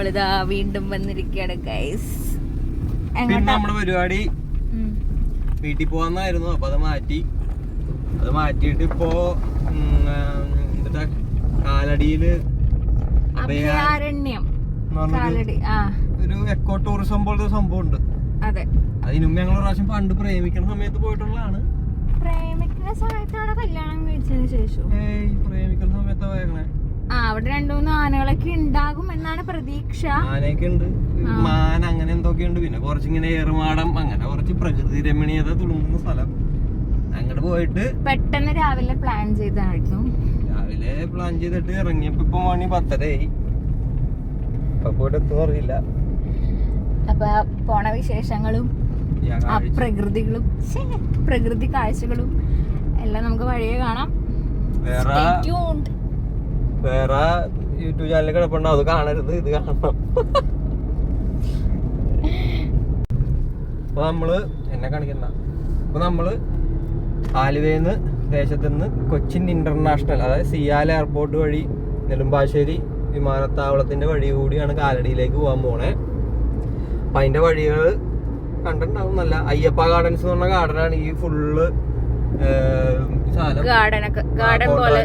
നമ്മളിതാ വീണ്ടും വന്നിരിക്കുകയാണ് ഗൈസ് പിന്നെ നമ്മുടെ പരിപാടി. വീട്ടിൽ പോവാന്നായിരുന്നു അപ്പൊ അത് മാറ്റി. അത് മാറ്റിയിട്ട് ഇപ്പോ എന്താ കാലടിയിൽ അഭയ അഭയാരണ്യം ഒരു എക്കോ ടൂറിസം പോലത്തെ സംഭവം ഉണ്ട് അതെ. അതിനു ഞങ്ങൾ പ്രാവശ്യം പണ്ട് പ്രേമിക്കുന്ന സമയത്ത് പോയിട്ടുള്ളതാണ്. പ്രേമിക്കുന്ന സമയത്താണ് കല്യാണം കഴിച്ചതിന് ശേഷം. പ്രേമിക്കുന്ന സമയത്താണ് പോയേക്കണേ. ആ അവിടെ രണ്ടു മൂന്ന് ആനകളൊക്കെ ഉണ്ടാകും എന്നാണ് പ്രതീക്ഷ. ആനയൊക്കെ ഉണ്ട് മാൻ അങ്ങനെ എന്തൊക്കെ ഉണ്ട് പിന്നെ കുറച്ചിങ്ങനെ ഏറുമാടം അങ്ങനെ കുറച്ച് പ്രകൃതി രമണീയത തുളുമ്പുന്ന സ്ഥലം. അങ്ങോട്ട് പോയിട്ട് പെട്ടെന്ന് രാവിലെ പ്ലാൻ ചെയ്തായിരുന്നു. രാവിലെ പ്ലാൻ ചെയ്തിട്ട് ഇറങ്ങിയപ്പോ ഇപ്പൊ മണി പത്തരയായി. ഇപ്പൊ പോയിട്ട് എത്തും അറിയില്ല. അപ്പൊ പോണ വിശേഷങ്ങളും ആ പ്രകൃതികളും പ്രകൃതി കാഴ്ചകളും എല്ലാം നമുക്ക് വഴിയെ കാണാം. വേറെ Stay tuned. വേറെ യൂട്യൂബ് ചാനൽ കിടപ്പുണ്ടോ അത് കാണരുത് ഇത് കാണണം. അപ്പൊ നമ്മൾ എന്നെ കാണിക്കണ്ട. അപ്പൊ നമ്മൾ ആലുവയിൽ ദേശത്ത് നിന്ന് കൊച്ചിൻ ഇന്റർനാഷണൽ അതായത് സിയാൽ എയർപോർട്ട് വഴി നെടുമ്പാശ്ശേരി വിമാനത്താവളത്തിന്റെ വഴി കൂടിയാണ് കാലടിയിലേക്ക് പോകാൻ പോണേ. അപ്പൊ അതിന്റെ വഴികൾ കണ്ടിട്ടുണ്ടാവും നല്ല അയ്യപ്പ ഗാർഡൻസ് എന്ന് പറഞ്ഞ ഗാർഡനാണ് ഈ ഫുള്ള് ഗാർഡൻ പോലെ.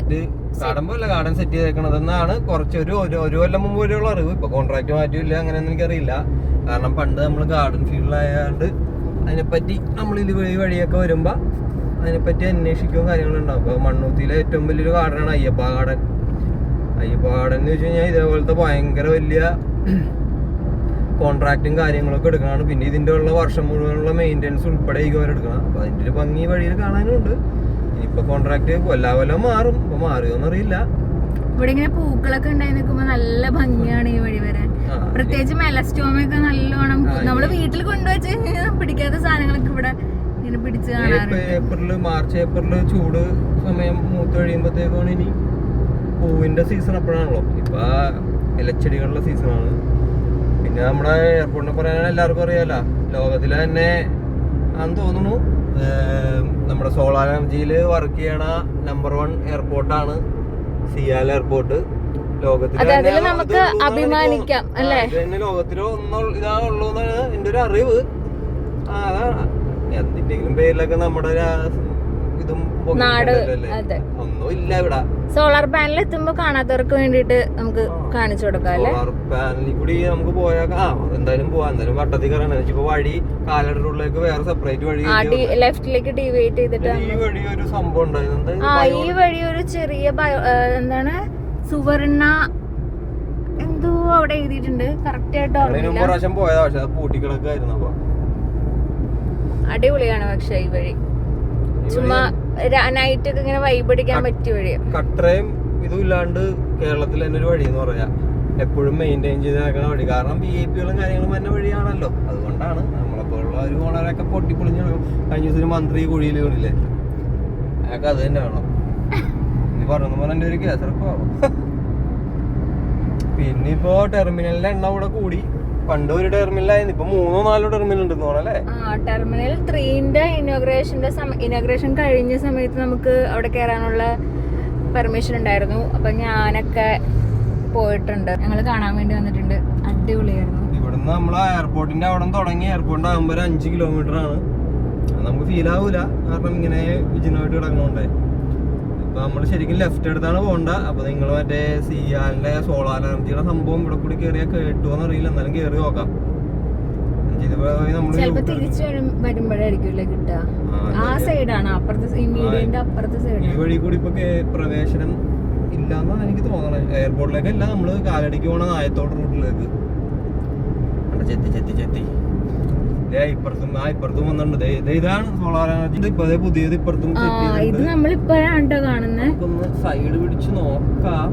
പോലെ ഗാർഡൻ സെറ്റ് ചെയ്തേക്കണത്? എന്നാണ് കുറച്ച് ഒരു ഒരു കൊല്ലം മുമ്പ് വരെയുള്ള അറിവ്. ഇപ്പൊ കോൺട്രാക്ട് മാറ്റിയില്ല അങ്ങനെയൊന്നും എനിക്കറിയില്ല. കാരണം പണ്ട് നമ്മൾ ഗാർഡൻ ഫീൽഡിലായതുകൊണ്ട് അതിനെപ്പറ്റി നമ്മൾ ഇത് വഴി വഴിയൊക്കെ വരുമ്പോ അതിനെപ്പറ്റി അന്വേഷിക്കുകയും കാര്യങ്ങളുണ്ടാവും അപ്പൊ മണ്ണൂത്തിയിലെ ഏറ്റവും വലിയൊരു ഗാർഡനാണ് അയ്യപ്പ ഗാർഡൻ അയ്യപ്പ ഗാർഡൻ എന്ന് വെച്ച് കഴിഞ്ഞാൽ ഇതേപോലത്തെ ഭയങ്കര വലിയ കോൺട്രാക്റ്റും കാര്യങ്ങളൊക്കെ എടുക്കണതാണ്. പിന്നെ ഇതിന്റെ ഉള്ള വർഷം മുഴുവനുള്ള മെയിന്റെനൻസ് ഉൾപ്പെടെ ഈ ഗവർ എടുക്കണം. അപ്പൊ അതിന്റെ ഒരു ഭംഗി വഴിയിൽ കാണാനുണ്ട് ഇനിയിപ്പോ കോൺട്രാക്ട് കൊല്ലാ കൊല്ലം മാറും. ഇപ്പൊ മാറിയോന്ന് അറിയില്ല. ഇവിടെ ഇങ്ങനെ പൂക്കളൊക്കെ ഉണ്ടായി നിൽക്കുമ്പോ നല്ല ഭംഗിയാണ് ഈ വഴി വരാൻ. പ്രത്യേകിച്ച് മെലസ്റ്റോമൊക്കെ നല്ലോണം നമ്മൾ വീട്ടിൽ കൊണ്ടുവച്ച് പിടിക്കാത്ത സാധനങ്ങളൊക്കെ ഇവിടെ ഇങ്ങനെ പിടിച്ച് ഏപ്രിൽ മാർച്ച് ഏപ്രിൽ ചൂട് സമയം മൂത്ത് കഴിയുമ്പോഴത്തേക്കാണ് ഇനി പൂവിന്റെ സീസൺ അപ്പോഴാണല്ലോ. ഇപ്പൊ ഇലച്ചെടികളുടെ സീസണാണ് പിന്നെ നമ്മുടെ എയർപോർട്ടിനെ പറയാൻ എല്ലാവർക്കും അറിയാലോ. ലോകത്തിലെ തന്നെ ആണെന്ന് തോന്നുന്നു. നമ്മുടെ സോളാർ എനർജിയിൽ വർക്ക് ചെയ്യണ നമ്പർ വൺ എയർപോർട്ടാണ് സിയാൽ എയർപോർട്ട് ലോകത്തിൽ നമുക്ക് അഭിമാനിക്കാം, അല്ലേ? ഒന്നോ ഇതാണുള്ളൂ എന്നാണ് എന്റെ ഒരു അറിവ്. എന്തിന്റെങ്കിലും പേരിലൊക്കെ നമ്മുടെ നാട്, അതെ. ഒന്നുമില്ല ഇവിടെ. സോളാർ പാനൽ എത്തുമ്പോ കാണാത്തവർക്ക് വേണ്ടിട്ട് നമുക്ക് കാണിച്ചു കൊടുക്കാം അല്ലേ? സോളാർ പാനലിൽ കൂടി നമുക്ക് പോയാൽ ആ എന്തായാലും പോവാം. എന്തായാലും വട്ടത്തിൽ കയറണം ഇപ്പൊ വഴി കാലടിയിലേക്ക് വേറെ സെപ്പറേറ്റ് വഴി ലെഫ്റ്റിലേക്ക് ഡിവൈറ്റ് ചെയ്തിട്ട് ഈ വഴി ഒരു സംഭവം ഉണ്ടായിരുന്നു ആ ഈ വഴി ഒരു ചെറിയ എന്താണ്? സുവർണ എന്തോ അവിടെ എഴുതിയിട്ടുണ്ട്. കറക്റ്റ് ആയിട്ട് പ്രാവശ്യം പോയതാ. പക്ഷെ അത് പൂട്ടിക്കിടക്കായിരുന്നു അപ്പൊ. അടിപൊളിയാണ് പക്ഷെ ഈ വഴി. ചുമ്മാ നൈറ്റ് ഒക്കെ ഇങ്ങനെ വൈബ് അടിക്കാൻ പറ്റിയ വഴി കട്ടറയും ഇതും ഇല്ലാണ്ട് കേരളത്തിൽ തന്നെ ഒരു വഴി എന്ന് പറയാ. എപ്പോഴും മെയിന്റെയിൻ ചെയ്ത് നടക്കുന്ന വഴി. കാരണം ബി ഐ പികളും കാര്യങ്ങളും തന്നെ വഴിയാണല്ലോ. അതുകൊണ്ടാണ് നമ്മളെപ്പോലുള്ള ഒരു ഓണറൊക്കെ പൊട്ടിപ്പൊളിഞ്ഞ്. കഴിഞ്ഞ ദിവസം ഒരു മന്ത്രി കുഴിയിൽ വീണില്ലേ? അയാൾക്ക് അത് തന്നെ വേണം. ഇനി പറഞ്ഞു എന്റെ ഒരു കേസറപ്പാവും പിന്നെ ഇപ്പോ ടെർമിനലിന്റെ എണ്ണം ഇവിടെ കൂടി. പണ്ട് ഒരു ടെർമിനലായിരുന്നു ഇപ്പൊ മൂന്നോ നാലോ ടെർമിനൽ ഉണ്ടെന്ന് തോന്നല്ലേ ടെർമിനൽ ത്രീന്റെ ഇനോഗ്രേഷന്റെ ഇനോഗ്രേഷൻ കഴിഞ്ഞ സമയത്ത് നമുക്ക് അവിടെ കയറാനുള്ള പെർമിഷൻ ഉണ്ടായിരുന്നു. അപ്പൊ ഞാനൊക്കെ പോയിട്ടുണ്ട്. ഞങ്ങൾ കാണാൻ വേണ്ടി വന്നിട്ടുണ്ട്. അടിപൊളിയായിരുന്നു. ഇവിടുന്ന് നമ്മൾ എയർപോർട്ടിന്റെ അവിടെ തുടങ്ങി. എയർപോർട്ടിന്റെ ആകുമ്പോൾ അഞ്ച് കിലോമീറ്റർ ആണ്. നമുക്ക് ഫീൽ ആവൂല. കാരണം ഇങ്ങനെ വിജനമായിട്ട് കിടക്കണോണ്ടേ. ഇപ്പൊ നമ്മൾ ശരിക്കും ലെഫ്റ്റ് എടുത്താണ് പോകണ്ട അപ്പൊ നിങ്ങൾ മറ്റേ സിയാലിന്റെ സോളാർ എനർജിയുടെ സംഭവം ഇവിടെ കൂടി കയറിയാൽ കേട്ടുവോന്ന് അറിയില്ല. എന്നാലും കയറി നോക്കാം. ഈ വഴി കൂടി ഇപ്പൊ പ്രവേശനം ഇല്ലാന്നാണ് എനിക്ക് തോന്നണേ എയർപോർട്ടിലേക്ക് അല്ല നമ്മൾ കാലടിക്ക് പോണ നായത്തോട് റൂട്ടിലേക്ക് ചെത്തി ചെത്തി ചെത്തി. ദേ ഇപ്പുറത്തും ആ ഇപ്പുറത്തും വന്നിട്ടുണ്ട്. ദേ ദേ ഇതാണ് സോളാർ എനർജി ഇപ്പൊ ദേ പുതിയത് ഇപ്പുറത്തും ഇത് നമ്മൾ നമ്മളിപ്പോഴാണ് കേട്ടോ കാണുന്നത് നമുക്കൊന്ന് സൈഡ് പിടിച്ച് നോക്കാം.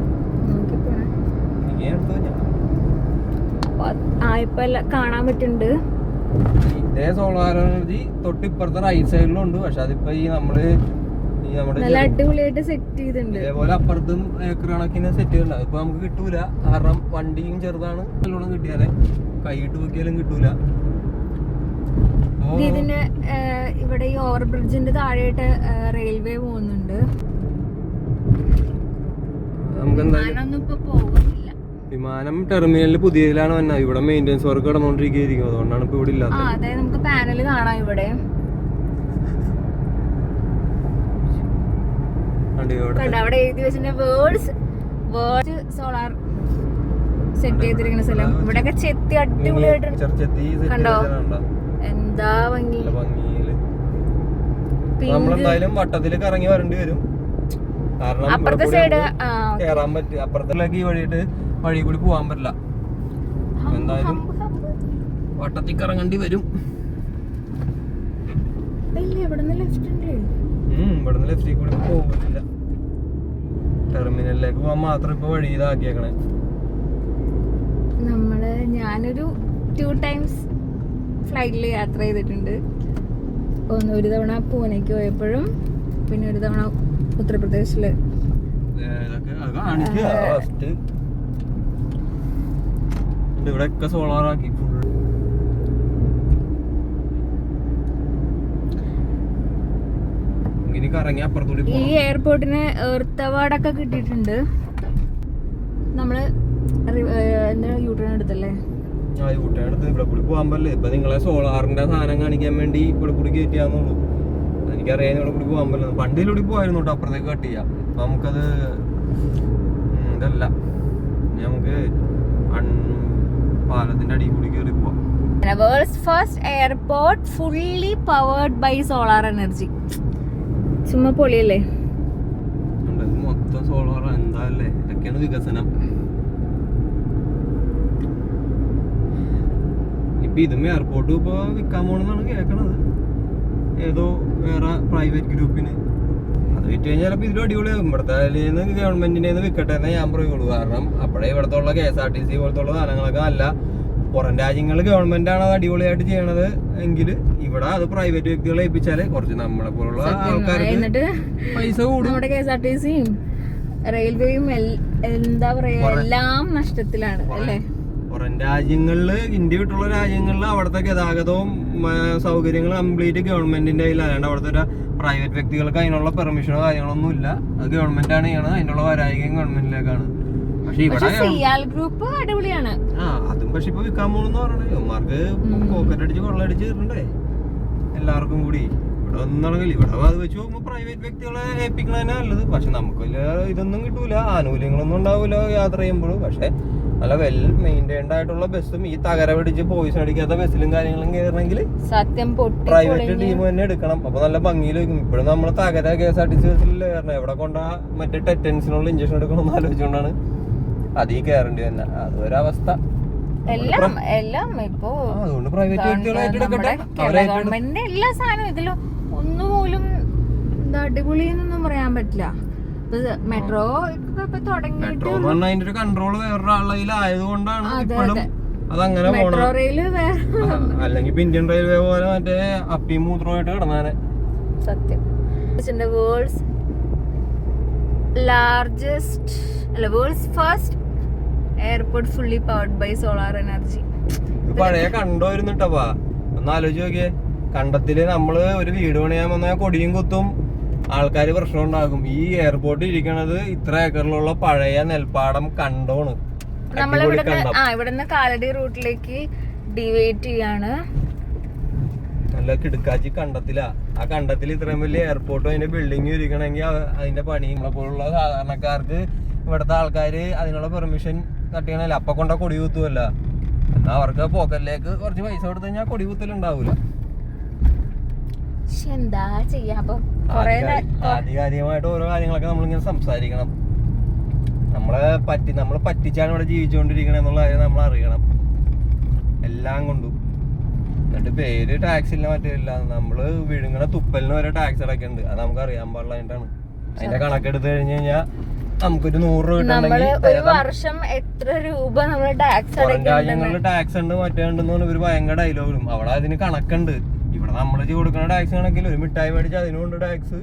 കാണാൻ പറ്റുന്നുണ്ട്. ഇതേ സോളാർ എനർജി തൊട്ടിപ്പുറത്തെ റൈറ്റ് സൈഡിലും ഉണ്ട് പക്ഷെ അതിപ്പോ ഈ നമ്മൾ ഈ നമ്മുടെ നല്ല അടിപൊളിയായിട്ട് സെറ്റ് ചെയ്തിട്ടുണ്ട്. അതേപോലെ അപ്പുറത്തും ഏക്കർ കണക്കിന് സെറ്റ് ചെയ്തിട്ടുണ്ട്. ഇപ്പൊ നമുക്ക് കിട്ടൂല. കാരണം വണ്ടിയും ചെറുതാണ്. നല്ലോണം കിട്ടിയാലേ. കൈയിട്ട് നോക്കിയാലും കിട്ടൂല. ഇതിന്റെ ഇവിടെ ഈ ഓവർ ബ്രിഡ്ജിന്റെ താഴെയായിട്ട് റെയിൽവേ പോകുന്നുണ്ട്. വിമാനം ടെർമിനലിൽ പുതിയതിലാണ് വന്നത് ഇവിടെ മെയിന്റെനൻസ് വർക്ക് കടന്നുകൊണ്ടിരിക്കുകയായിരിക്കും അതുകൊണ്ടാണ് ഇപ്പൊ ഇവിടെ ഇല്ലാത്തത്. അതെ നമുക്ക് പാനൽ കാണാം ഇവിടെ. കണ്ടോ ഇവിടെ? കണ്ടോ അവിടെ എഴുതി വേർഡ്സ് സോളാർ സെറ്റ് ചെയ്തിരിക്കുന്ന സ്ഥലം. ഇവിടെയൊക്കെ ചെത്തി set കണ്ടോ? എന്താ ഭംഗി? നമ്മളെന്തായാലും വട്ടത്തിൽ കറങ്ങി വരേണ്ടി വരും. കാരണം അപ്പുറത്തെ സൈഡ് കേറാൻ പറ്റും. അപ്പുറത്തേക്ക് ഈ വഴിയിട്ട് വഴി കൂടി പോവാൻ പറ്റില്ല. എന്തായാലും. വട്ടത്തിൽ കറങ്ങേണ്ടി വരും. ഇവിടുന്ന് ലെഫ്റ്റിൽ കൂടി പോകുന്നില്ല ടെർമിനലിലേക്ക് പോവാൻ മാത്രം ഇപ്പൊ വഴി ഇതാക്കിയേക്കണേ. നമ്മൾ ഞാനൊരു ടു ടൈംസ് ഫ്ലൈറ്റിൽ യാത്ര ചെയ്തിട്ടുണ്ട്. ഒന്ന് ഒരു തവണ പൂനെക്ക് പോയപ്പോഴും പിന്നെ ഒരു തവണ ഉത്തർപ്രദേശിൽ സോളാർ ആക്കി. ഈ എയർപോർട്ടിന് എർത്ത് അവാർഡൊക്കെ കിട്ടിയിട്ടുണ്ട്. നമ്മൾ എന്താ യൂട്ടേൺ എടുത്തല്ലേ? ആ അടുത്ത് ഇവിടെ കൂടി പോകാൻ പറ്റില്ല. ഇപ്പൊ നിങ്ങളെ സോളാറിന്റെ സാധനം കാണിക്കാൻ വേണ്ടി ഇവിടെ കൂടി കയറ്റിയാന്നുള്ളൂ. എനിക്കറിയാൻ ഇവിടെ കൂടി പോകാൻ പറ്റില്ല. പണ്ട് ഇതിലൂടെ പോയായിരുന്നു കേട്ടോ അപ്പുറത്തേക്ക് കട്ട് ചെയ്യാം. നമുക്കത് ഇതല്ല. നമുക്ക് പാലത്തിന്റെ അടിയിൽ കൂടി കയറി പോവാം. World's first airport fully powered by solar energy ചുമ്മാ പൊളിയല്ലേ? മൊത്തം സോളാർ എന്താ അല്ലേ? ഇതൊക്കെയാണ് വികസനം. ഇപ്പൊ ഇതും എയർപോർട്ട് ഇപ്പോൾ വിൽക്കാൻ പോകണമെന്നാണ് കേൾക്കണത് ഏതോ വേറെ പ്രൈവറ്റ് ഗ്രൂപ്പിന് അത് വിറ്റ് കഴിഞ്ഞാൽ ചിലപ്പോൾ ഇതിലും അടിപൊളിയാകും ഇവിടുത്തെ ഗവൺമെന്റിനെ വിൽക്കട്ടെ എന്നേ ഞാൻ പറയുള്ളൂ. കാരണം അപ്പോഴേ ഇവിടുത്തെ ഉള്ള K S R T C പോലത്തെ ഉള്ള സാധനങ്ങളൊക്കെ അല്ല പുറം രാജ്യങ്ങൾ ഗവൺമെന്റ് ആണ് അത് അടിപൊളിയായിട്ട് ചെയ്യണത്. എങ്കിൽ ഇവിടെ അത് പ്രൈവറ്റ് വ്യക്തികളെ ഏൽപ്പിച്ചാൽ കുറച്ച് നമ്മളെ പോലുള്ള ആൾക്കാർക്ക് പൈസ കൂടും. കെ എസ് ആർ ടി സിയും റെയിൽവേയും എന്താ പറയാ എല്ലാം നഷ്ടത്തിലാണ് അല്ലേ? പുറം രാജ്യങ്ങളിൽ ഇന്ത്യ വിട്ടുള്ള രാജ്യങ്ങളിൽ അവിടുത്തെ ഗതാഗതവും സൗകര്യങ്ങൾ കംപ്ലീറ്റ് ഗവൺമെന്റിന്റെ കയ്യിൽ അല്ലാണ്ട് അവിടുത്തെ ഒരു പ്രൈവറ്റ് വ്യക്തികൾക്ക് അതിനുള്ള പെർമിഷനോ കാര്യങ്ങളൊന്നും ഇല്ല. അത് ഗവൺമെന്റ് ആണ് ചെയ്യണത്. അതിനുള്ള വരായികയും ഗവൺമെന്റിലേക്കാണ്. പക്ഷെ ഇവിടെ ഗ്രൂപ്പ് അടിപൊളിയാണ്. ആ അതും പക്ഷെ ഇപ്പൊ വിൽക്കാൻ പോണെന്ന് പറഞ്ഞു ഇവന്മാർക്ക് പോക്കറ്റ് അടിച്ച് കൊള്ളടിച്ച് തീർണ്ടേ എല്ലാവർക്കും കൂടി. ഇവിടെ ഒന്നാണെങ്കിൽ ഇവിടെ അത് വെച്ച് നോക്കുമ്പോ പ്രൈവറ്റ് വ്യക്തികളെ ഏൽപ്പിക്കണതന്നെ നല്ലത്. പക്ഷെ നമുക്ക് വലിയ ഇതൊന്നും കിട്ടൂല. ആനുകൂല്യങ്ങളൊന്നും ഉണ്ടാവൂല യാത്ര ചെയ്യുമ്പോഴും. പക്ഷെ നല്ല വെൽ മെയിന്റൈൻഡ് ആയിട്ടുള്ള ബസ്സും ഈ തകര പിടിച്ച് പോയിസ് അടിക്കാത്ത ബസ്സിലും കാര്യങ്ങളും കയറണമെങ്കിൽ സത്യം പ്രൈവറ്റ് ടീം തന്നെ എടുക്കണം. അപ്പൊ നല്ല ഭംഗിയിൽ വെക്കും ഇപ്പോഴും നമ്മൾ തകര K S R T C ബസ്സിൽ കയറണം എവിടെ കൊണ്ടാ മറ്റേ ടെറ്റൻസിനുള്ള ഇഞ്ചക്ഷൻ എടുക്കണമെന്ന് ആലോചിച്ചുകൊണ്ടാണ് അതീ കയറേണ്ടി തന്നെ അതൊരവസ്ഥ എല്ലാം എല്ലാം ഇപ്പോ അതുകൊണ്ട് പ്രൈവറ്റ് ഗവൺമെന്റിന്റെ എല്ലാ സാധനവും ഇതിലും ഒന്നുപോലും അടിപൊളിയെന്നൊന്നും അടിപൊളി പറയാൻ പറ്റില്ല. ഇപ്പൊ മെട്രോ മെട്രോ എന്ന് പറഞ്ഞാൽ അതിന്റെ ഒരു കൺട്രോൾ അതെ, ഇപ്പോഴും അതെ. അതങ്ങനെ മെട്രോ റെയിൽ അല്ലെങ്കിൽ ഇന്ത്യൻ റെയിൽവേ പോലെ മറ്റേ അപ്പി മൂത്രമായിട്ട് കിടന്നാനെ. സത്യം. വേൾഡ്സ് ലാർജസ്റ്റ് അല്ല world's first airport fully powered by solar energy പഴയ കണ്ടോ കേട്ടപ്പാ ഒന്ന് ആലോചിച്ച് നോക്കിയേ. കണ്ടത്തിൽ നമ്മൾ ഒരു വീട് പണിയാൻ വന്നാൽ കൊടിയും കുത്തും ആൾക്കാർ പ്രശ്നം ഉണ്ടാകും ഈ എയർപോർട്ട് ഇരിക്കണത് ഇത്ര ഏക്കറിലുള്ള പഴയ നെൽപ്പാടം കണ്ടോണ്. നമ്മൾ ആ ഇവിടുന്ന് കാലടി റൂട്ടിലേക്ക് ഡിവൈറ്റ് ചെയ്യാണ്. നല്ല കിടുക്കാച്ചി കണ്ടത്തില. ആ കണ്ടത്തിൽ ഇത്രയും വലിയ എയർപോർട്ടും അതിന്റെ ബിൽഡിങ്ങും ഇരിക്കണമെങ്കിൽ അതിന്റെ പണി. നമ്മളെ പോലുള്ള സാധാരണക്കാർക്ക് ഇവിടുത്തെ ആൾക്കാര് അതിനുള്ള പെർമിഷൻ തട്ടിയണല്ല അപ്പൊ കൊണ്ട കൊടി കുത്തുമല്ല എന്നാ അവർക്ക് പോക്കറ്റിലേക്ക് കുറച്ച് പൈസ കൊടുത്തു കഴിഞ്ഞാൽ കൊടി കുത്തലുണ്ടാവൂല. പക്ഷെ എന്താ ചെയ്യാ? അപ്പൊ ആധികാരികമായിട്ട് ഓരോ കാര്യങ്ങളൊക്കെ നമ്മളിങ്ങനെ സംസാരിക്കണം. നമ്മളെ പറ്റി നമ്മൾ പറ്റിച്ചാണ് ഇവിടെ ജീവിച്ചുകൊണ്ടിരിക്കണ എന്നുള്ള കാര്യം നമ്മൾ അറിയണം. എല്ലാം കൊണ്ടും. എന്നിട്ട് പേര് ടാക്സ് ഇല്ല മറ്റില്ല നമ്മൾ വിഴുങ്ങണ തുപ്പലിന് വരെ ടാക്സ് അടക്കുന്നുണ്ട് അത് നമുക്ക് അറിയാൻ പാടില്ലായിട്ടാണ് അതിന്റെ കണക്കെടുത്ത് കഴിഞ്ഞു കഴിഞ്ഞാൽ നമുക്കൊരു നൂറ് രൂപ നമ്മൾ കിട്ടണമെങ്കിൽ ഒരു വർഷം എത്ര രൂപ നമ്മൾ ടാക്സ് രാജ്യങ്ങളിൽ ടാക്സ് ഉണ്ട് മറ്റേ ഉണ്ടെന്ന് പറഞ്ഞ ഒരു ഭയങ്കര ഡയലോഗും അവിടെ അതിന് കണക്കുണ്ട്. ഇവിടെ നമ്മൾ കൊടുക്കുന്ന ടാക്സ് ആണെങ്കിൽ ഒരു മിഠായി മേടിച്ച് അതിനുകൊണ്ട് ടാക്സ്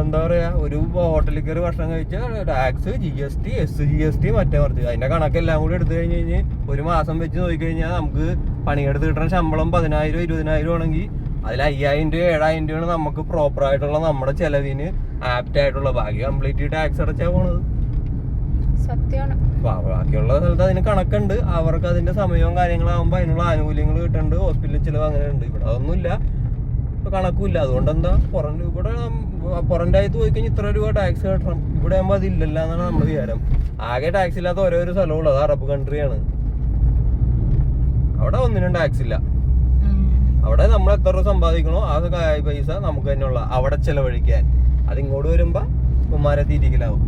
എന്താ പറയാ ഒരു ഹോട്ടലിൽ കയറി ഭക്ഷണം കഴിച്ച tax G S T S G S T മറ്റേ മറിച്ച്. അതിന്റെ കണക്കെല്ലാം കൂടി എടുത്തു കഴിഞ്ഞ് കഴിഞ്ഞ് ഒരു മാസം വെച്ച് നോക്കി കഴിഞ്ഞാൽ നമുക്ക് പണിയെടുത്ത് കിട്ടുന്ന ശമ്പളം പതിനായിരം ഇരുപതിനായിരം ആണെങ്കിൽ അതിൽ അയ്യായിരം രൂപ ഏഴായിരം രൂപയാണ് നമുക്ക് പ്രോപ്പർ ആയിട്ടുള്ള നമ്മുടെ ചെലവിന് ആപ്റ്റ് ആയിട്ടുള്ള. ബാക്കി കംപ്ലീറ്റ് ടാക്സ് അടച്ചാ പോണത്. ബാക്കിയുള്ള സ്ഥലത്ത് അതിന് കണക്കുണ്ട്. അവർക്ക് അതിന്റെ സമയവും കാര്യങ്ങളാകുമ്പോൾ അതിനുള്ള ആനുകൂല്യങ്ങൾ കിട്ടുന്നുണ്ട് ഹോസ്പിറ്റലിൽ ചിലവ് അങ്ങനെ ഉണ്ട് ഇവിടെ അതൊന്നുമില്ല. കണക്കുമില്ല. അതുകൊണ്ട് എന്താ പുറം ഇവിടെ പുറം രാജ്യത്ത് പോയി കഴിഞ്ഞാൽ ഇത്ര രൂപ ടാക്സ് കെട്ടണം. ഇവിടെ ആകുമ്പോൾ അതില്ലല്ല എന്നാണ് വിചാരം. ആകെ ടാക്സ് ഇല്ലാത്ത ഓരോ ഒരു സ്ഥലമുള്ളൂ അത് അറബ് കൺട്രിയാണ് അവിടെ ഒന്നിനും ടാക്സ് ഇല്ല. അവിടെ നമ്മൾ എത്ര രൂപ സമ്പാദിക്കണോ ആ പൈസ നമുക്ക് തന്നെയുള്ള. അവിടെ ചെലവഴിക്കാൻ. അതിങ്ങോട്ട് വരുമ്പോൾ വരുമ്പോ ഉമ്മാരെ തീറ്റിക്കലാവും.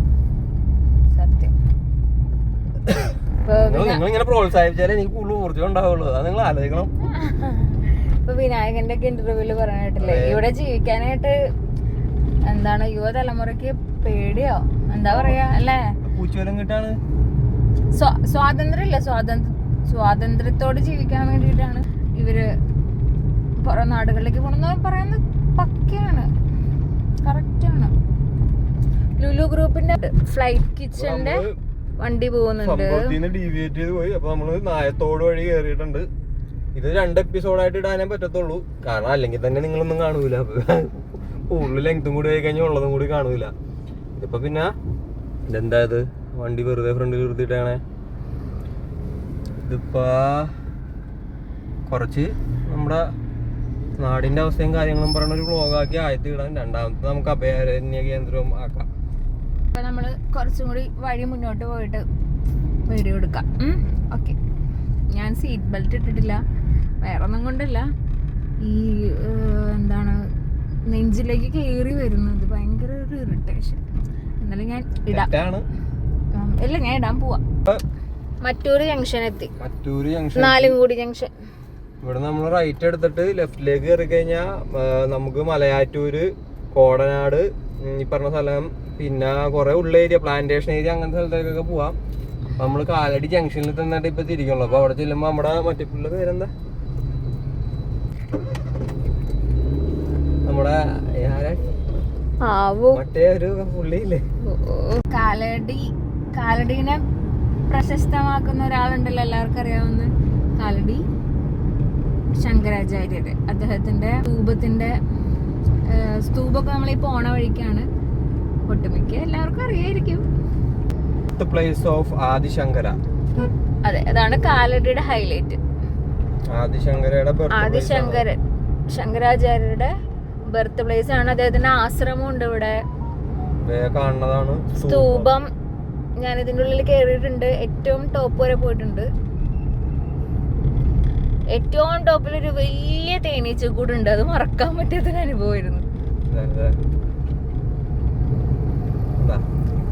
നിങ്ങൾ ഇങ്ങനെ പ്രോത്സാഹിപ്പിച്ചാലേ എനിക്ക് കൂടുതൽ ഊർജം ഉണ്ടാവുള്ളൂ. അത് നിങ്ങൾ ആലോചിക്കണം. ഇപ്പൊ വിനായകന്റെ ഒക്കെ ഇന്റർവ്യൂൽ പറഞ്ഞിട്ടില്ലേ ഇവിടെ ജീവിക്കാനായിട്ട് എന്താണ് യുവതലമുറയ്ക്ക് പേടിയോ? എന്താ പറയാ അല്ലേ? സ്വാതന്ത്ര്യമില്ല സ്വാതന്ത്ര്യ സ്വാതന്ത്ര്യത്തോട് ജീവിക്കാൻ വേണ്ടിയിട്ടാണ് ഇവർ പുറം നാടുകളിലേക്ക് പോണെന്ന് പറയുന്നത് പക്കയാണ്. കറക്റ്റാണ് ലുലു ഗ്രൂപ്പിന്റെ ഫ്ലൈറ്റ് കിച്ചന്റെ വണ്ടി പോകുന്നുണ്ട്. ഡീവിയേറ്റ് പോയി. അപ്പൊ നമ്മൾ നായത്തോട് വഴി കേറിയിട്ടുണ്ട്. ഇത് രണ്ട് എപ്പിസോഡായിട്ട് ഇടാനേ പറ്റത്തുള്ളൂ. കാരണം അല്ലെങ്കിൽ തന്നെ നിങ്ങളൊന്നും കാണൂല. ഉള്ളിൽ ലെങ്തും കൂടി ആയി കഴിഞ്ഞാൽ ഉള്ളതും കൂടി കാണൂല. ഇതിപ്പോ പിന്നെ ഇതെന്താ ഇത്? വണ്ടി വെറുതെ ഫ്രണ്ടിൽ നിർത്തിയിട്ടാണേ ഇതിപ്പോ കുറച്ച് നമ്മുടെ നാടിന്റെ അവസ്ഥയും കാര്യങ്ങളും പറഞ്ഞ ഒരു വ്ളോഗാക്കി ആയത്തി ഇടാൻ രണ്ടാമത്തെ നമുക്ക് അഭയാരണ്യ കേന്ദ്രവും ആക്കാം. അപ്പൊ നമ്മൾ കുറച്ചും കൂടി വഴി മുന്നോട്ട് പോയിട്ട് വീഡിയോ എടുക്കാം. ഓക്കെ. ഞാൻ സീറ്റ് ബെൽറ്റ് ഇട്ടിട്ടില്ല. വേറെ ഒന്നും കൊണ്ടല്ല. ഈ എന്താണ് നെഞ്ചിലേക്ക് കയറി വരുന്നത് ഭയങ്കര ഒരു ഇറിറ്റേഷൻ എന്നാലും ഞാൻ ഇടാം. ഇല്ല ഞാൻ ഇടാൻ പോവാ. മറ്റൂര് ജംഗ്ഷൻ എത്തി. മറ്റൂര് ജംഗ്ഷൻ നാലുംകൂടി ജംഗ്ഷൻ ഇവിടെ നമ്മൾ റൈറ്റ് എടുത്തിട്ട് ലെഫ്റ്റിലേക്ക് കയറി കഴിഞ്ഞാൽ നമുക്ക് മലയാറ്റൂര് കോടനാട് ഈ പറഞ്ഞ സ്ഥലം പിന്നെ കുറെ ഉള്ള ഏരിയ പ്ലാന്റേഷൻ ഏരിയ അങ്ങനത്തെ സ്ഥലത്തേക്കൊക്കെ പോവാം. നമ്മൾ കാലടി ജംഗ്ഷനിൽ തന്നിട്ട് ഇപ്പൊ തിരിക്കുള്ളൂ. അപ്പൊ അവിടെ ചെല്ലുമ്പോ നമ്മുടെ മറ്റേ പുള്ള പേരെന്താ? നമ്മുടെ മറ്റേ ഒരു പുള്ളിയില്ലേ? കാലടി കാലടീനെ പ്രശസ്തമാക്കുന്ന ഒരാളുണ്ടല്ലോ എല്ലാവർക്കും അറിയാവുന്ന കാലടി ശങ്കരാചാര്യര്. അദ്ദേഹത്തിന്റെ സ്തൂപത്തിന്റെ സ്തൂപൊക്കെ നമ്മളീ നമ്മൾ ഈ പോണ വഴിക്കാണ്. ഒട്ടുമിക്ക എല്ലാവർക്കും അറിയായിരിക്കും. പ്ലേസ് ഓഫ് ആദിശങ്കര അതെ അതാണ് കാലടിയുടെ ഹൈലൈറ്റ് ആദിശങ്കരയുടെ. ആദിശങ്കരൻ ശങ്കരാചാര്യരുടെ ബർത്ത് പ്ലേസ് ആണ്. അദ്ദേഹത്തിന്റെ ആശ്രമം ഉണ്ട് ഇവിടെ. കാണുന്നതാണ് സ്തൂപം. ഞാൻ ഇതിന്റെ ഉള്ളിൽ കയറിയിട്ടുണ്ട് ഏറ്റവും ടോപ്പ് വരെ പോയിട്ടുണ്ട്. ഏറ്റവും ടോപ്പിൽ ഒരു വലിയ തേനീച്ചക്കൂടുണ്ട്. അത് മറക്കാൻ പറ്റാത്തൊരു അനുഭവമായിരുന്നു.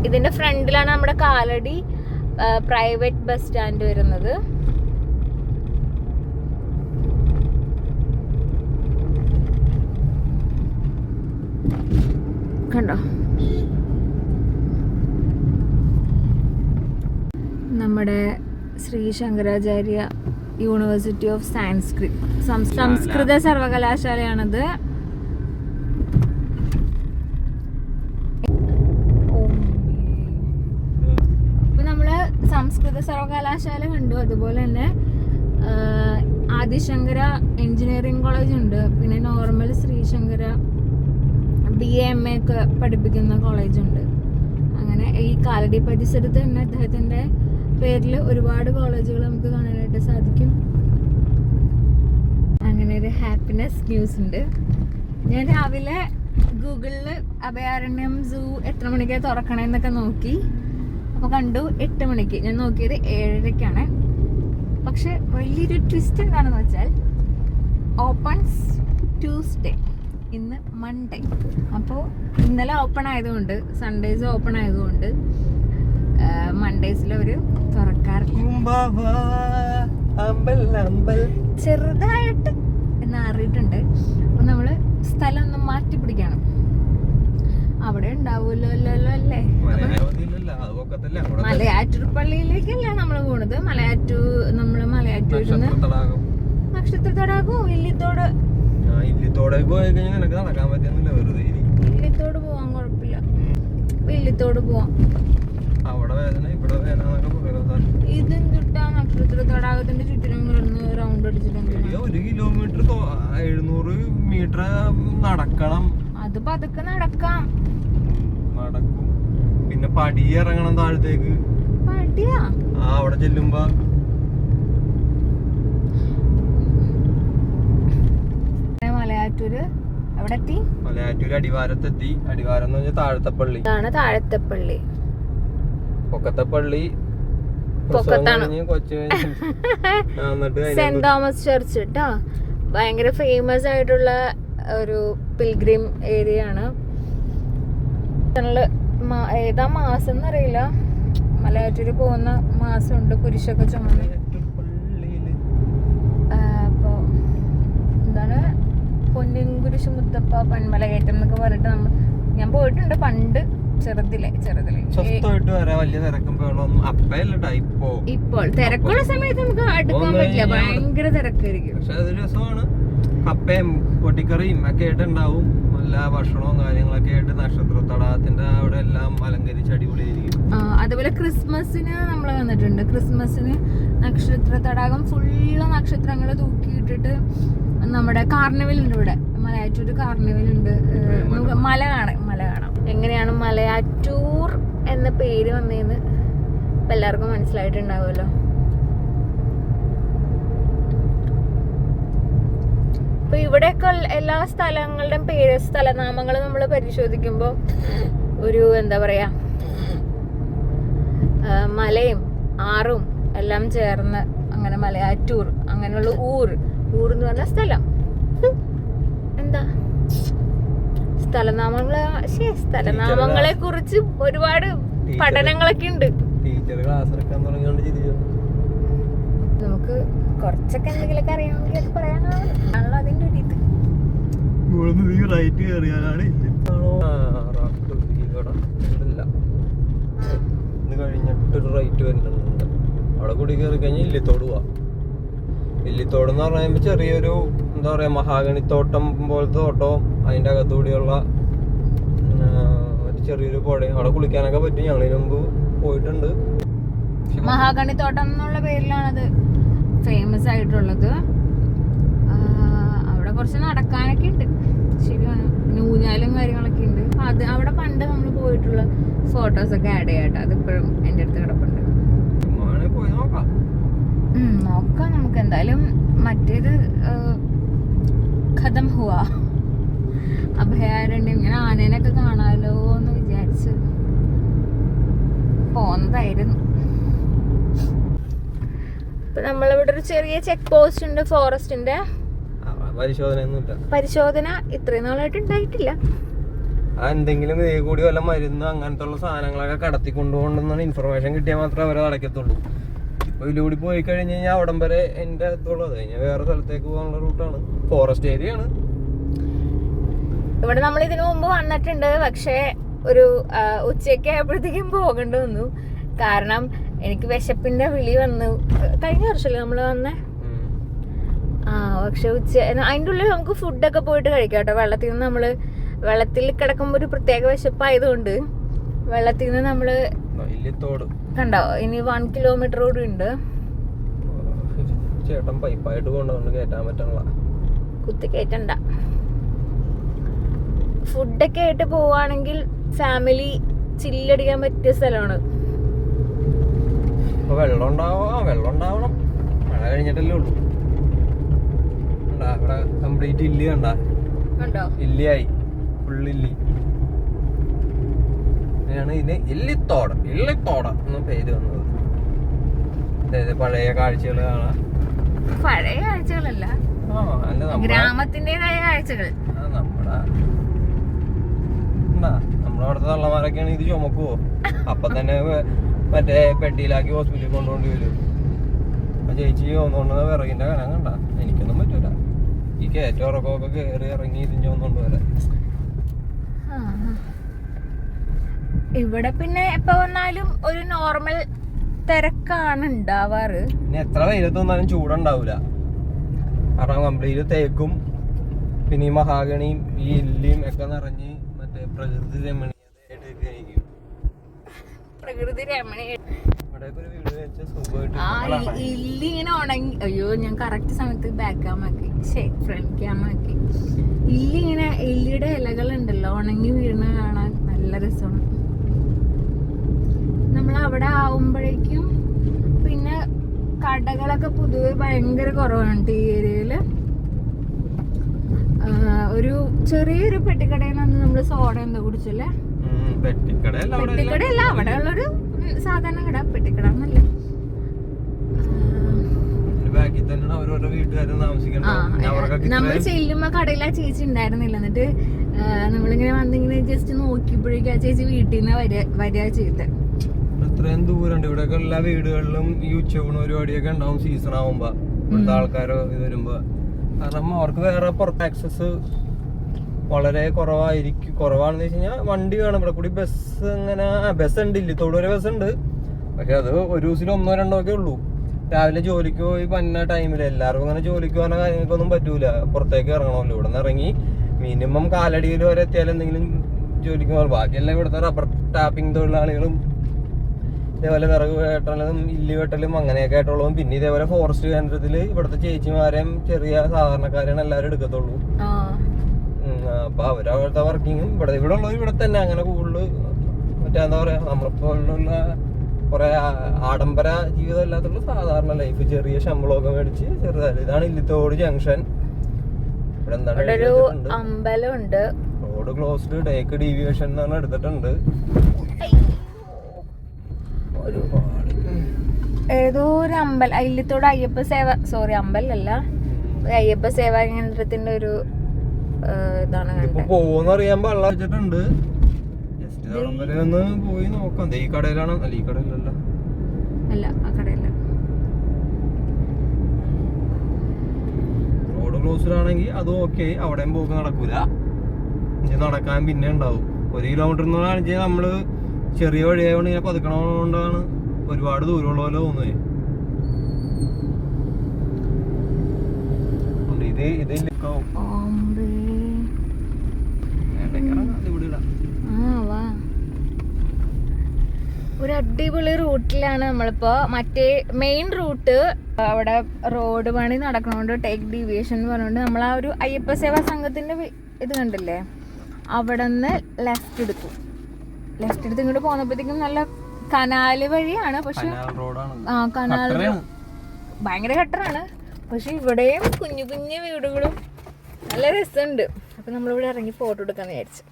ഇതിന്റെ ഫ്രണ്ടിലാണ് നമ്മുടെ കാലടി പ്രൈവറ്റ് ബസ് സ്റ്റാൻഡ് വരുന്നത്. കണ്ടോ? നമ്മുടെ Shri Shankaracharya university of Sanskrit സംസ്കൃത സർവകലാശാലയാണത് ഇപ്പൊ നമ്മൾ സംസ്കൃത സർവകലാശാല കണ്ടു. അതുപോലെ തന്നെ ആദിശങ്കര എഞ്ചിനീയറിംഗ് കോളേജ് ഉണ്ട്. പിന്നെ normal Sreesankara B M A ഒക്കെ പഠിപ്പിക്കുന്ന കോളേജുണ്ട് അങ്ങനെ ഈ കാലടി പരിസരത്ത് തന്നെ അദ്ദേഹത്തിന്റെ പേരിൽ ഒരുപാട് കോളേജുകൾ നമുക്ക് കാണാനായിട്ട് സാധിക്കും. അങ്ങനെ ഒരു ഹാപ്പിനെസ് ന്യൂസ് ഉണ്ട്. ഞാൻ രാവിലെ ഗൂഗിളിൽ അഭയാരണ്യം സൂ എത്ര മണിക്കാണ് തുറക്കണമെന്നൊക്കെ നോക്കി. അപ്പോൾ കണ്ടു എട്ട് മണിക്ക്. ഞാൻ നോക്കിയത് ഏഴരയ്ക്കാണ് പക്ഷെ വലിയൊരു ട്വിസ്റ്റ് എന്താണെന്ന് വെച്ചാൽ ഓപ്പൺസ് ട്യൂസ്ഡേ ഇന്ന് മൺഡേ അപ്പോൾ ഇന്നലെ ഓപ്പൺ ആയതുകൊണ്ട് സൺഡേസ് ഓപ്പൺ ആയതുകൊണ്ട് മൺഡേസിൽ അവർ തുറക്കാറില്ല. ചെറുതായിട്ട് എന്നറിയിട്ടുണ്ട് അപ്പൊ നമ്മൾ സ്ഥലം ഒന്ന് മാറ്റി പിടിക്കണം അവിടെ ഉണ്ടാവുമല്ലോ അല്ലേ? മലയാറ്റൂർ പള്ളിയിലേക്കല്ല നമ്മൾ പോണത്? മലയാറ്റൂ നമ്മൾ മലയാറ്റൂരിന്ന് നക്ഷത്ര തടാകം നക്ഷത്ര തടാകവും ഇല്ലിത്തോട് പോയി കഴിഞ്ഞാൽ നിനക്ക് നടക്കാൻ പറ്റുന്നില്ല വെറുതെ. ഇല്ലിത്തോട് പോവാൻ കുഴപ്പമില്ല ഇല്ലിത്തോട് പോവാം. അവിടെ വേദന ഇവിടെ വേദന ഇതെന്തുട്ടാ? നക്ഷത്ര തടാകത്തിന്റെ ചുറ്റിനും കിടന്ന് റൗണ്ട് അടിച്ചിട്ടുണ്ട് ഒരു കിലോമീറ്റർ എഴുന്നൂറ് മീറ്റർ നടക്കണം. അത് പതുക്കെ നടക്കാം. നടക്കും. പിന്നെ പടി ഇറങ്ങണം താഴത്തേക്ക്. ആ അവിടെ ചെല്ലുമ്പോ. മലയാറ്റൂര്. അവിടെ എത്തി അടിവാരത്തെത്തി. അടിവാരം എന്ന് പറഞ്ഞാൽ താഴത്തെ പള്ളി ഇതാണ് താഴത്തെ പള്ളി പൊക്കത്തെ പള്ളി പ്രസവം പൊക്കത്താണ്. കഴിഞ്ഞ് കൊച്ചു കഴിഞ്ഞ് ആ, എന്നിട്ട് അതിനെ സെന്റ് തോമസ് ചർച്ച് കേട്ടോ ഭയങ്കര ഫേമസ് ആയിട്ടുള്ള ഒരു പിൽഗ്രിം ഏരിയ ആണ്. മാ- ഏതാ മാസം എന്നറിയില്ല മലയാറ്റൂര് പോകുന്ന ഉണ്ട് കുരിശൊക്കെ ചുമന്ന്. അപ്പൊ എന്താണ്? പൊന്നിൻ കുരിശ് മുത്തപ്പ പൺമല കയറ്റം എന്നൊക്കെ പറഞ്ഞിട്ട് നമ്മൾ ഞാൻ പോയിട്ടുണ്ട് പണ്ട് ചെറുതിലെ ചെറുതിലെ. ഇപ്പോൾ തിരക്കുള്ള സമയത്ത് നമുക്ക് അടുക്കാൻ പറ്റില്ല. ഭയങ്കര തിരക്കായിരിക്കും. കപ്പയും പൊട്ടിക്കറിയും ഒക്കെ ആയിട്ട് ഉണ്ടാവും നല്ല ഭക്ഷണവും കാര്യങ്ങളൊക്കെ ആയിട്ട് നക്ഷത്ര തടാകത്തിന്റെ അവിടെ എല്ലാം അലങ്കരിച്ച് അടിപൊളിയായിരിക്കും. അതുപോലെ ക്രിസ്മസിന് നമ്മൾ വന്നിട്ടുണ്ട്. ക്രിസ്മസിന് നക്ഷത്ര തടാകം ഫുള്ള് നക്ഷത്രങ്ങൾ തൂക്കിയിട്ടിട്ട് നമ്മുടെ കാർണിവൽ ഉണ്ട് ഇവിടെ. മലയാറ്റൂർ കാർണിവൽ. ഉണ്ട് മല കാണാം മല കാണാം. എങ്ങനെയാണ് മലയാറ്റൂർ എന്ന പേര് വന്നതെന്ന് ഇപ്പം എല്ലാവർക്കും മനസ്സിലായിട്ടുണ്ടാവുമല്ലോ. ഇപ്പൊ ഇവിടെയൊക്കെ എല്ലാ സ്ഥലങ്ങളുടെയും പേര് സ്ഥലനാമങ്ങൾ നമ്മൾ പരിശോധിക്കുമ്പോൾ ഒരു എന്താ പറയാ മലയും ആറും എല്ലാം ചേർന്ന് അങ്ങനെ മലയാറ്റൂർ അങ്ങനെയുള്ള ഊർ. ഊർ എന്ന് പറഞ്ഞ സ്ഥലം. എന്താ? സ്ഥലനാമങ്ങളെ ശേ സ്ഥലനാമങ്ങളെ കുറിച്ച് ഒരുപാട് പഠനങ്ങളൊക്കെ ഉണ്ട്. നമുക്ക് കുറച്ചൊക്കെ എന്തെങ്കിലുമൊക്കെ അറിയാമെങ്കിൽ അത് പറയാനാണല്ലോ അതിന്റെ ഒരു ഇത്. ഇവിടുന്ന് നീ റൈറ്റ് കയറിയാലാണ് ഇത് കഴിഞ്ഞിട്ടൊരു റൈറ്റ് വരുന്നുണ്ട്. അവിടെ കൂടി കയറി കഴിഞ്ഞാൽ ഇല്ലിത്തോട് പോവാ ഇല്ലിത്തോട് എന്ന് പറയുമ്പോൾ ചെറിയൊരു എന്താ പറയാ മഹാഗണിത്തോട്ടം പോലത്തെ തോട്ടവും അതിന്റെ അകത്തുകൂടിയുള്ള ഒരു ചെറിയൊരു പുഴയും. അവിടെ കുളിക്കാനൊക്കെ പറ്റും. ഞങ്ങൾ മുമ്പ് പോയിട്ടുണ്ട്. മഹാഗണിത്തോട്ടം മഹാഗണി തോട്ടം എന്നുള്ള പേരിലാണത്. ഫേമസ് ആയിട്ടുള്ളത്. അവിടെ കുറച്ച് നടക്കാനൊക്കെ ഉണ്ട്. ശരിയാണ്. ഊഞ്ഞാലും കാര്യങ്ങളൊക്കെ ഉണ്ട്. അത് അവിടെ പണ്ട് നമ്മൾ പോയിട്ടുള്ള ഫോട്ടോസൊക്കെ ആഡ് ചെയ്യാട്ടോ അതിപ്പോഴും എന്റെ അടുത്ത് കിടപ്പുണ്ട്. നോക്കാം. നമുക്ക്. എന്തായാലും മറ്റേത് കഥം ഖതം ഹുവ. അഭയാരണ്യം. ഇങ്ങനെ ആനേനൊക്കെ കാണാലോ എന്ന് വിചാരിച്ച്. പോന്നതായിരുന്നു. ഇപ്പൊ നമ്മളിവിടെ ഒരു ചെറിയ ചെക്ക് പോസ്റ്റ് ഉണ്ട് ഫോറസ്റ്റിന്റെ. പരിശോധന ഇത്രയും നാളായിട്ട് ഉണ്ടായിട്ടില്ല. എന്തെങ്കിലും ഇതേ കൂടി വല്ല മരുന്ന് അങ്ങനത്തെ ഉള്ള സാധനങ്ങളൊക്കെ കടത്തി കൊണ്ടുപോകണ്ടെന്നാണ് ഇൻഫർമേഷൻ കിട്ടിയാൽ മാത്രമേ അവരെ അടയ്ക്കത്തുള്ളൂ ഇപ്പൊ ഇതിലൂടെ പോയി കഴിഞ്ഞ് കഴിഞ്ഞാൽ അവിടം വരെ എന്റെ അടുത്തുള്ളത് കഴിഞ്ഞാൽ വേറെ സ്ഥലത്തേക്ക് പോകാനുള്ള റൂട്ടാണ് ഫോറസ്റ്റ് ഏരിയ ആണ്. ഇവിടെ നമ്മൾ ഇതിനു മുമ്പ് വന്നിട്ടുണ്ട്. പക്ഷേ ഒരു ഉച്ചയൊക്കെ ആയപ്പോഴത്തേക്കും പോകേണ്ടി വന്നു. കാരണം എനിക്ക് വിശപ്പിന്റെ വിളി വന്നു. കഴിഞ്ഞ വർഷമല്ലേ നമ്മൾ വന്നേ? ആ പക്ഷെ ഉച്ച അതിന്റെ ഉള്ളിൽ നമുക്ക് ഫുഡൊക്കെ പോയിട്ട് കഴിക്കാം കേട്ടോ. വെള്ളത്തിൽ നിന്ന് നമ്മൾ വെള്ളത്തിൽ കിടക്കുമ്പോൾ ഒരു പ്രത്യേക വിശപ്പായതുകൊണ്ട് വെള്ളത്തിൽ നിന്ന് നമ്മൾ വലിയത്തോട് കണ്ടോ? ഇനി വൺ കിലോമീറ്റർ കൂടി ഉണ്ട്. ചേട്ടൻ പൈപ്പായിട്ട് കൊണ്ടുവന്ന് കയറ്റാൻ കുത്തി കയറ്റണ്ട. ഫുഡൊക്കെ ആയിട്ട് പോവാണെങ്കിൽ ഫാമിലി ചില്ലടിക്കാൻ പറ്റിയ സ്ഥലമാണ്. ഇപ്പൊ വെള്ളം ഉണ്ടാവും വെള്ളം ഉണ്ടാവണം മഴ കഴിഞ്ഞിട്ടല്ലേ ഉള്ളൂ. കണ്ടാ ഇവിടെ കംപ്ലീറ്റ് ഇല്ലി കണ്ട? ഇല്ലിയായി. ഫുൾ ഇല്ലി. അങ്ങനെയാണ് ഇതിന് ഇല്ലിത്തോട ഇല്ലിത്തോട എന്ന പേര് വന്നത്. അതായത് പഴയ കാഴ്ചകൾ കാണാം. പഴയ കാഴ്ചകളല്ല. ഗ്രാമത്തിന്റേതായ കാഴ്ചകൾ. നമ്മടെ നമ്മുടെ അവിടുത്തെ തള്ളമാരൊക്കെയാണ് ഇത് ചുമക്കുവോ? അപ്പൊ തന്നെ മറ്റേ പെട്ടിയിലാക്കി ഹോസ്പിറ്റലിൽ കൊണ്ടുപോണ്ടി വരും. ആ ചേച്ചി ഒന്നുകൊണ്ടത് വിറകിന്റെ കനം കണ്ട. എനിക്കൊന്നും പറ്റൂല. ഈ കയറ്റ ഉറക്കമൊക്കെ കയറി ഇറങ്ങി ഇതിന്റെ ഒന്നുകൊണ്ട് വരാൻ. ഇവിടെ പിന്നെ എപ്പോ വന്നാലും ഒരു നോർമൽ തിരക്കാണ് ഉണ്ടാവാറ്. പിന്നെ എത്ര വെയിലത്ത് വന്നാലും ചൂടുണ്ടാവൂല. കാരണം കംപ്ലീറ്റ് തേക്കും പിന്നെ ഈ മഹാഗണിയും ഈ ഇല്ലിയും ഒക്കെ നിറഞ്ഞ് മറ്റേ പ്രകൃതി രമണീയതയായിട്ട് പ്രകൃതി രമണീയ ആ ഇല്ലി ഇങ്ങനെ ഉണങ്ങി അയ്യോ ഞാൻ കറക്റ്റ് സമയത്ത് ബാക്ക് ക്യാമാക്കി ശേ ഫ്രണ്ട് ക്യാമാക്കി ഇല്ലി ഇങ്ങനെ ഇല്ലിയുടെ ഇലകൾ ഉണ്ടല്ലോ ഉണങ്ങി വീണ് കാണാൻ നല്ല രസമാണ്. നമ്മൾ അവിടെ ആവുമ്പോഴേക്കും പിന്നെ കടകളൊക്കെ പൊതുവെ ഭയങ്കര കുറവാണ് ടീ ഏരിയയിൽ ഒരു ചെറിയൊരു പെട്ടിക്കടയിൽ നിന്ന് നമ്മൾ സോഡ എന്താ കുടിച്ചല്ലേ? പെട്ടിക്കടയല്ല അവിടെ ഉള്ളൊരു സാധാരണ കട പെട്ടിക്കട എന്നല്ല നമ്മൾ ചെല്ലുമ്പോ കടയിൽ ആ ചേച്ചി ഉണ്ടായിരുന്നില്ല. എന്നിട്ട് നമ്മളിങ്ങനെ വന്നിങ്ങനെ ജസ്റ്റ് നോക്കിയപ്പോഴേക്കും ആ ചേച്ചി വീട്ടിൽ നിന്ന് വരിക വരിക ചെയ്തത് ഇത്രയും ദൂരമുണ്ട്. ഇവിടെയൊക്കെ എല്ലാ വീടുകളിലും ഈ ഉച്ചയൂണ് പരിപാടിയൊക്കെ ഉണ്ടാവും. സീസൺ ആവുമ്പോ. ഇവിടുത്തെ ആൾക്കാരോ ഇത് വരുമ്പോ. കാരണം അവർക്ക് വേറെ പുറത്ത് ആക്സസ് വളരെ കുറവായിരിക്കും. കുറവാണെന്ന് വെച്ച് കഴിഞ്ഞാൽ വണ്ടി വേണം. ഇവിടെ കൂടി ബസ് അങ്ങനെ ബസ് ഉണ്ട്. ഇല്ല തൊടുവരെ ബസ് ഉണ്ട്. പക്ഷെ അത് ഒരു ദിവസം ഒന്നോ രണ്ടോ ഒക്കെ ഉള്ളൂ. രാവിലെ ജോലിക്ക് പോയി പന്ന ടൈമിൽ എല്ലാവർക്കും അങ്ങനെ ജോലിക്ക് പോകുന്ന കാര്യങ്ങൾക്കൊന്നും പറ്റൂല. പുറത്തേക്ക് ഇറങ്ങണമല്ലോ. ഇവിടെ നിന്ന് ഇറങ്ങി മിനിമം കാലടിയിൽ വരെ എത്തിയാൽ എന്തെങ്കിലും ജോലിക്ക് പോകാൻ ബാക്കിയെല്ലാം ഇവിടുത്തെ റബ്ബർ ടാപ്പിംഗ് തൊഴിലാളികളും ഇതേപോലെ വിറക് വെട്ടലും ഇല്ലി വെട്ടലും അങ്ങനെയൊക്കെ ആയിട്ടുള്ളതും. പിന്നെ ഇതേപോലെ ഫോറസ്റ്റ് കേന്ദ്രത്തിൽ ഇവിടുത്തെ ചേച്ചിമാരെയും ചെറിയ സാധാരണക്കാരെയാണ് എല്ലാവരും എടുക്കത്തുള്ളൂ. ആ ഉം, അപ്പൊ അവരവിടുത്തെ വർക്കിങ്ങും ഇവിടെ ഇവിടെ ഉള്ളത് ഇവിടെ തന്നെ അങ്ങനെ കൂടുതൽ മറ്റേ എന്താ പറയാ നമ്മളിപ്പോ കുറെ ആഡംബര ജീവിതം അല്ലാത്തുള്ള സാധാരണ ലൈഫ് ചെറിയ ശമ്പളമൊക്കെ മേടിച്ച് ചെറുതായി ഇതാണ് ഇല്ലത്തോട് ജംഗ്ഷൻ ഇവിടെ എന്താണ് റോഡ് ക്ലോസ്ഡ് ടേക്ക് ഡീവിയേഷൻ എന്ന് പറഞ്ഞ് എടുത്തിട്ടുണ്ട് ഏതോ ഒരു അമ്പലം അയിലത്തോട് അയ്യപ്പ സേവ സോറി അമ്പലല്ല. അയ്യപ്പ സേവാ കേന്ദ്രത്തിന്റെ ഒരു ഇതാണ് പോകുന്ന അറിയാൻ വെള്ളം വെച്ചിട്ടുണ്ട്. പോയി നോക്കാം. ഈ കടയിലാണ്. അല്ല ഈ കടയിലല്ല. അല്ല ആ കടയില്ല റോഡ് ക്ലോസിലാണെങ്കിൽ അത് ഓക്കെ അവിടെയും പോക്ക് നടക്കൂല. നടക്കാൻ പിന്നെ ഉണ്ടാവും. ഒരു കിലോമീറ്റർ എന്ന് പറഞ്ഞാൽ നമ്മൾ ചെറിയ വഴിയായതുകൊണ്ട് ഇങ്ങനെ പതുക്കണോണ്ടാണ് ഒരുപാട് ദൂരമുള്ള പോലെ തോന്നുന്നത്. ഇത് ഇത് ലിക്കാവും. ഓംബേ. വേണ്ടെങ്കിൽ ഇറങ്ങാം. ഇത് ഇവിടെ ഇടാം. ആ വാ ഒരു അടിപൊളി റൂട്ടിലാണ് നമ്മളിപ്പോ. മറ്റേ മെയിൻ റൂട്ട് അവിടെ റോഡ് പണി നടക്കണോണ്ട് ടേക്ക് ഡീവിയേഷൻ എന്ന് പറഞ്ഞുകൊണ്ട് നമ്മൾ ആ ഒരു അയ്യപ്പ സേവാ സംഘത്തിന്റെ ഇത് കണ്ടില്ലേ? അവിടെ നിന്ന് ലെഫ്റ്റ് എടുത്തു ലെഫ്റ്റ് എടുത്ത് ഇങ്ങോട്ട് പോന്നപ്പോഴത്തേക്കും നല്ല കനാല് വഴിയാണ്. പക്ഷെ ആ കനാൽ. ഭയങ്കര ഘട്ടറാണ് പക്ഷെ ഇവിടെയും കുഞ്ഞു കുഞ്ഞു വീടുകളും നല്ല രസമുണ്ട്. അപ്പൊ നമ്മളിവിടെ ഇറങ്ങി ഫോട്ടോ എടുക്കാന്ന് വിചാരിച്ചു.